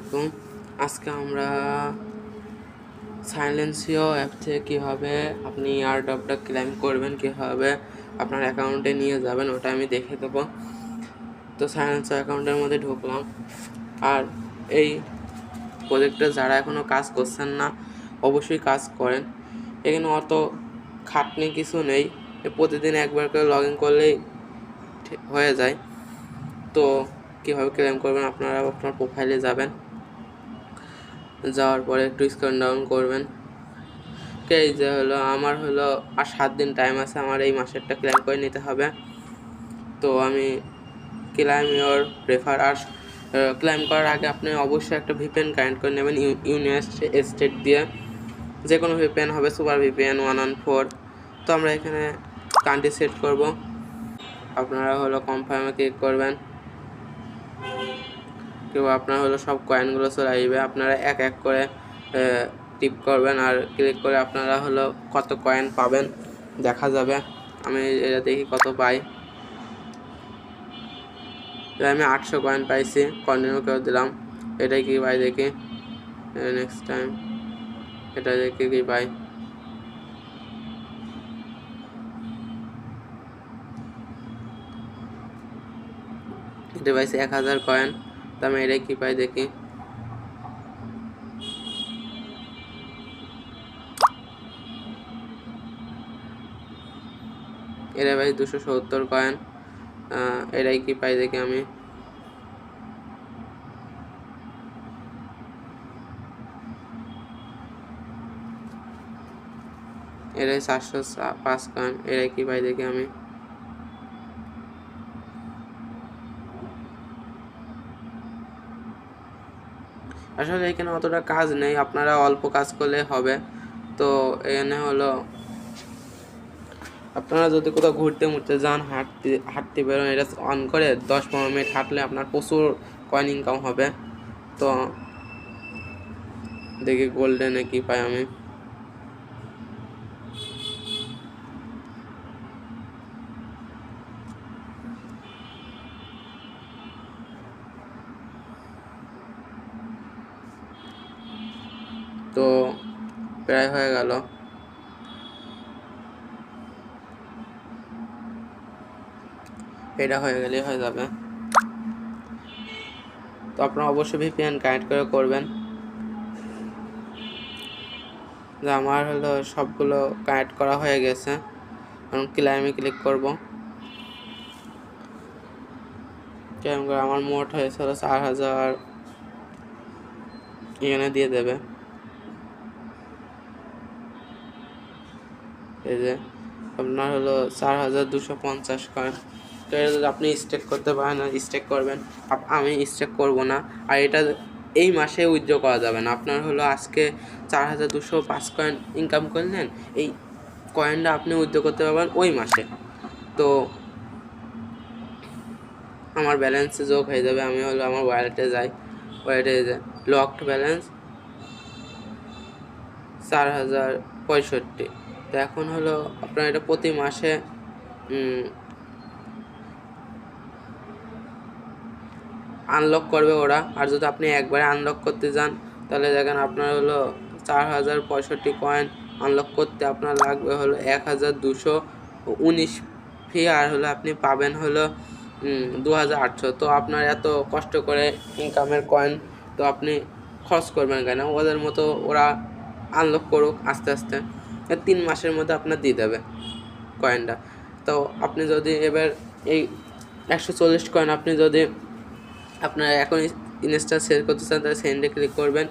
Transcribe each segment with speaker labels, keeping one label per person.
Speaker 1: আলাইকুম। আজকে আমরা সাইলেন্সিও অ্যাপ থেকে কীভাবে আপনি এয়ারড্রপটা ক্লেম করবেন, কীভাবে আপনার অ্যাকাউন্টে নিয়ে যাবেন, ওটা আমি দেখে দেবো। তো সাইলেন্সিও অ্যাকাউন্টের মধ্যে ঢুকলাম। আর এই প্রজেক্টে যারা এখনও কাজ করছেন না, অবশ্যই কাজ করেন। এখানে অত খাটনি কিছু নেই। প্রতিদিন একবার করে লগ ইন করলেই হয়ে যায়। তো কীভাবে ক্লেম করবেন, আপনারা আপনার প্রোফাইলে যাবেন। যাওয়ার পরে একটু স্ক্রল ডাউন করবেন। এই যে হলো, আমার হলো আর সাত দিন টাইম আছে, আমার এই মাসেরটা ক্লেম করে নিতে হবে। তো আমি ক্লাইম ইওর প্রেফার আর ক্লাইম করার আগে আপনি অবশ্যই একটা ভিপিএন কানেক্ট করে নেবেন ইউনিয়ন স্টেট দিয়ে। যে কোনো ভিপিএন হবে super VPN one one four তো আমরা এখানে কান্ট্রি সেট করব। আপনারা হলো কনফার্মে ক্লিক করবেন। কেউ আপনার হলো সব কয়েনগুলো চলে আসবে, আপনারা এক এক করে টিপ করবেন আর ক্লিক করে আপনারা হলো কত কয়েন পাবেন দেখা যাবে। আমি এটা দেখি কত পাই। আমি আটশো কয়েন পাইছি কন্টিনিউ করে দিলাম। এটাই কি পাই দেখি? নেক্সট টাইম এটা দেখি কি পাই? এটা পাইছি এক হাজার কয়েন তো এটাই কি পাই দেখি। এটা পাই দুশো সত্তর কয়েন এটাই কি পাই দেখি আমি। এটাই চারশো পাঁচ কয়েন এটাই কি পাই দেখি আমি। আসলে এখানে অতটা কাজ নেই, আপনারা অল্প কাজ করলে হবে। তো এখানে হলো, আপনারা যদি কোথাও ঘুরতে মুড়তে যান, হাঁটতে হাঁটতে বেরোন, এটা অন করে দশ পনেরো মিনিট হাঁটলে আপনার প্রচুর কয়েন ইনকাম হবে। তো দেখি গোল্ডেনে কি পাই আমি। তো প্রায় হয়ে গেল। এটা হয়ে গেলেই হয়ে যাবে। তো আপনারা অবশ্যই ভিপিএন কানেক্ট করে করবেন। যে আমার হলো সবগুলো কানেক্ট করা হয়ে গেছে। এখন ক্লাইমে ক্লিক করব। ক্লাইম করে আমার মোট হয়েছে হলো চার হাজার। এখানে দিয়ে দেবে। এই যে, আপনার হলো চার হাজার দুশো পঞ্চাশ কয়েন তো এটা যদি আপনি স্টেক করতে পারেন স্টেক করবেন আমি স্টেক করব না। আর এটা এই মাসে উইথড্র করা যাবে না। আপনার হলো আজকে চার হাজার দুশো পাঁচ কয়েন ইনকাম করলেন, এই কয়েনটা আপনি উইথড্র করতে পারবেন ওই মাসে। তো আমার ব্যালেন্সে যোগ হয়ে যাবে, আমি হলো আমার ওয়ালেটে যাই। ওয়ালেটে যে লকড ব্যালেন্স চার হাজার পঁয়ষট্টি। তো এখন হলো আপনার এটা প্রতি মাসে আনলক করবে ওরা। আর যদি আপনি একবারে আনলক করতে যান, তাহলে দেখেন আপনার হলো চার হাজার পঁয়ষট্টি কয়েন আনলক করতে আপনার লাগবে হলো এক হাজার দুশো উনিশ ফি আর হলো আপনি পাবেন হলো দু হাজার আটশো। তো আপনার এত কষ্ট করে ইনকামের কয়েন তো আপনি খরচ করবেন কেন? ওদের মতো ওরা আনলক করুক আস্তে আস্তে। তিন মাসের মধ্যে আপনার দিয়ে দেবে কয়েনটা তো আপনি যদি এবার এই একশো চল্লিশ কয়েন আপনি যদি আপনার এখন ইনস্টা সেল করতে চান, তাহলে সেন্ডে ক্লিক করবেন।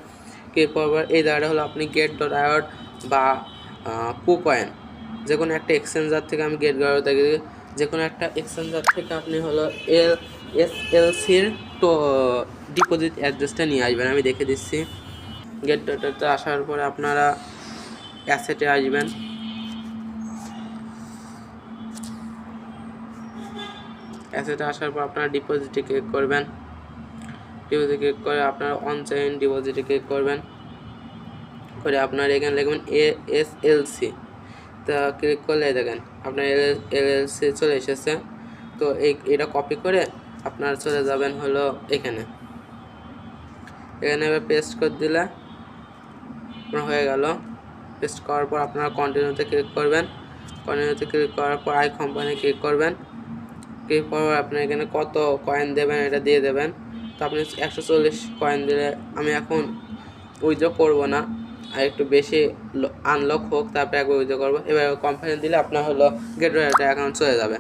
Speaker 1: ক্লিক করবার এই জায়গাটা হলো আপনি গেট ডট আয়ড বা কু কয়েন যে কোনো একটা এক্সচেঞ্জার থেকে আমি গেট গাড়ো থেকে যে কোনো একটা এক্সচেঞ্জার থেকে আপনি হলো এল এস এল সির তো ডিপোজিট অ্যাড্রেসটা নিয়ে আসবেন। আমি দেখে দিচ্ছি। গেট ডটাতে আসার পরে আপনারা অ্যাসেটে আসবেন। অ্যাসেটে আসার পর আপনারা ডিপোজিটে ক্লিক করবেন। ডিপোজিটে ক্লিক করে আপনারা অন চাইন ডিপোজিটে ক্লিক করবেন। করে আপনার এখানে লিখবেন এ, এস, এল, সি। তা ক্লিক করলে দেখেন আপনার এল এল এল, সি চলে এসেছে। তো এই, এটা কপি করে আপনার চলে যাবেন হলো এখানে। এখানে এবার পেস্ট করে দিলে আপনার হয়ে গেল। পেস্ট করার পর আপনারা কন্টিনিউতে ক্লিক করবেন। কন্টিনিউতে ক্লিক করার পর আই কোম্পানি ক্লিক করবেন। ক্লিক করার পর আপনি এখানে কত কয়েন দেবেন এটা দিয়ে দেবেন। তো আপনি একশো চল্লিশ কয়েন দিলে আমি এখন উইথড্র করব না। আর একটু বেশি আনলক হোক, তারপরে একবার উইথড্র করব। এবার কোম্পানি দিলে আপনার হলো গেটওয়ে অ্যাকাউন্ট চলে যাবে।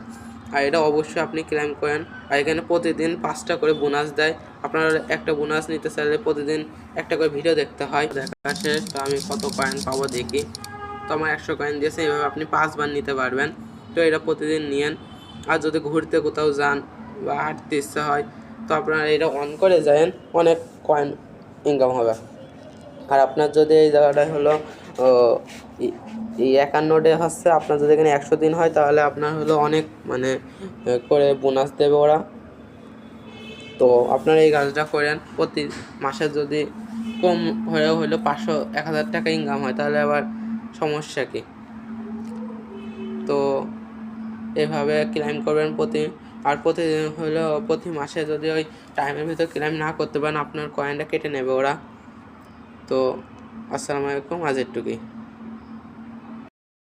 Speaker 1: আর এটা অবশ্যই আপনি ক্লেম করেন। আর এখানে প্রতিদিন পাঁচটা করে বোনাস দেয়। আপনার একটা বোনাস নিতে চাইলে প্রতিদিন একটা করে ভিডিও দেখতে হয়। দেখা শেষ, তো আমি কত কয়েন পাবো দেখি। তো আমার একশো কয়েন দিয়েছে, এভাবে আপনি পাঁচবার নিতে পারবেন। তো এটা প্রতিদিন নিয়েন। আর যদি ঘুরতে কোথাও যান বা হাঁটতে ইচ্ছা হয়, তো আপনারা এটা অন করে যায়েন, অনেক কয়েন ইনকাম হবে। আর আপনার যদি এই জায়গাটায় হলো ই- এই একান্ন ডে হচ্ছে আপনার যদি এখানে একশো দিন হয়, তাহলে আপনার হলো অনেক মানে করে বোনাস দেবে ওরা। তো আপনারা এই কাজটা করেন। প্রতি মাসে যদি কম হলেও হলো পাঁচশো, এক হাজার টাকা ইনকাম হয়, তাহলে আবার সমস্যা কি? তো এভাবে ক্লাইম করবেন প্রতি, আর প্রতিদিন হলো প্রতি মাসে যদি ওই টাইমের ভিতর ক্লাইম না করতে পারেন, আপনার কয়েনটা কেটে নেবে ওরা। তো আসসালামু আলাইকুম আজ এটুকুই